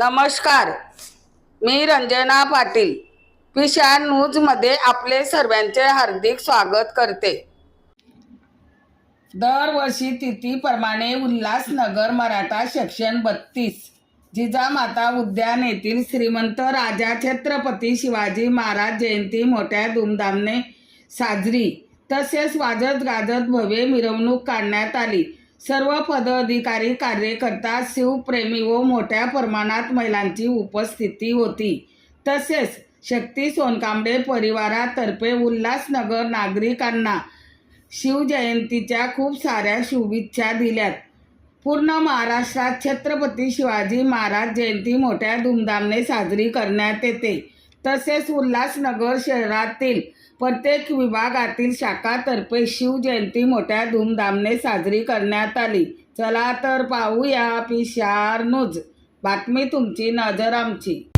नमस्कार. मी रंजना पाटील पिशा न्यूजमध्ये आपले सर्वांचे हार्दिक स्वागत करते. दरवर्षी तिथीप्रमाणे उल्हासनगर मराठा सेक्शन बत्तीस जिजामाता उद्यान येथील श्रीमंत राजा छत्रपती शिवाजी महाराज जयंती मोठ्या धूमधामने साजरी तसेच वाजत गाजत भव्य मिरवणूक काढण्यात आली. सर्व पदाधिकारी कार्यकर्ता शिवप्रेमी व मोठ्या प्रमाणात महिलांची उपस्थिती होती. तसेच शक्ती सोनकांबळे परिवारातर्फे उल्हासनगर नागरिकांना शिवजयंतीच्या खूप साऱ्या शुभेच्छा दिल्यात. पूर्ण महाराष्ट्रात छत्रपती शिवाजी महाराज जयंती मोठ्या धूमधामने साजरी करण्यात येते. तसेच उल्हासनगर शहरातील प्रत्येक विभागातील शाखातर्फे शिवजयंती मोठ्या धूमधामने साजरी करण्यात आली. चला तर पाहूया पिशार न्यूज. बातमी तुमची नजर आमची.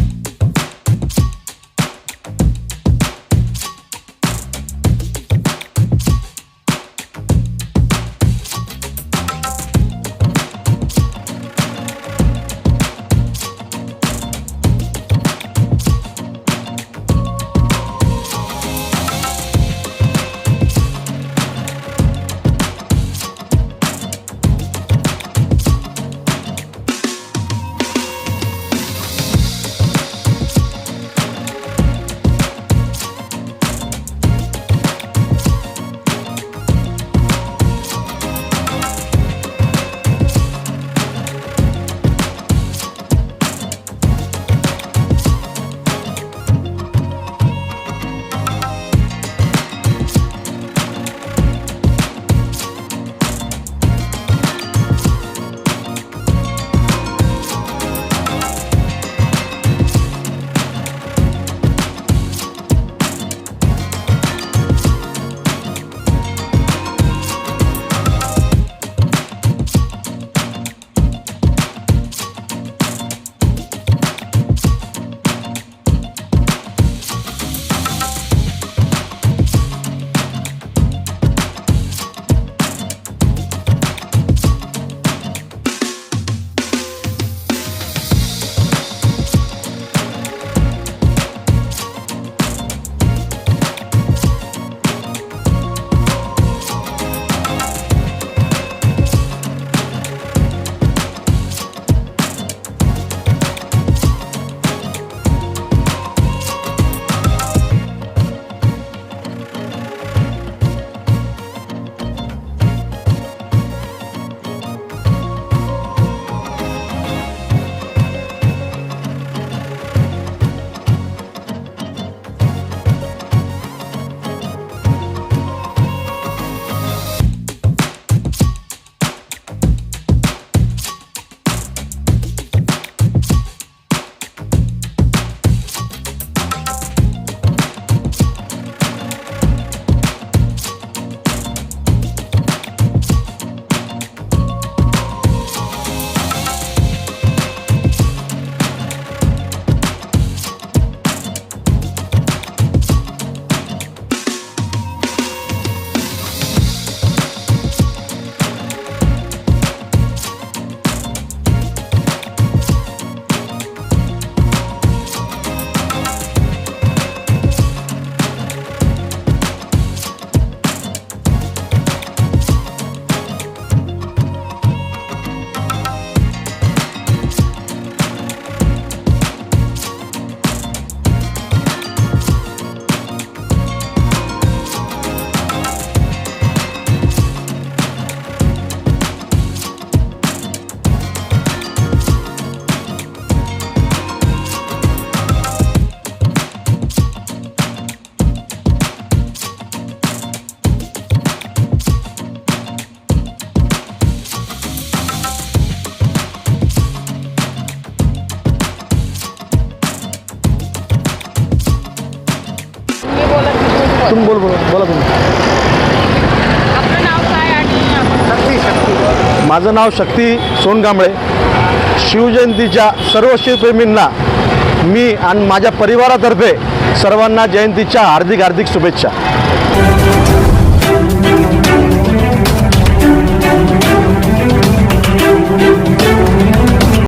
तुम्ही बोल बोला बोला तुम्ही. आपलं नाव काय आणि आपण माझं नाव शक्ती सोनकांबळे शिवजयंतीच्या सर्व शिवप्रेमींना मी आणि माझ्या परिवारातर्फे सर्वांना जयंतीच्या हार्दिक हार्दिक शुभेच्छा.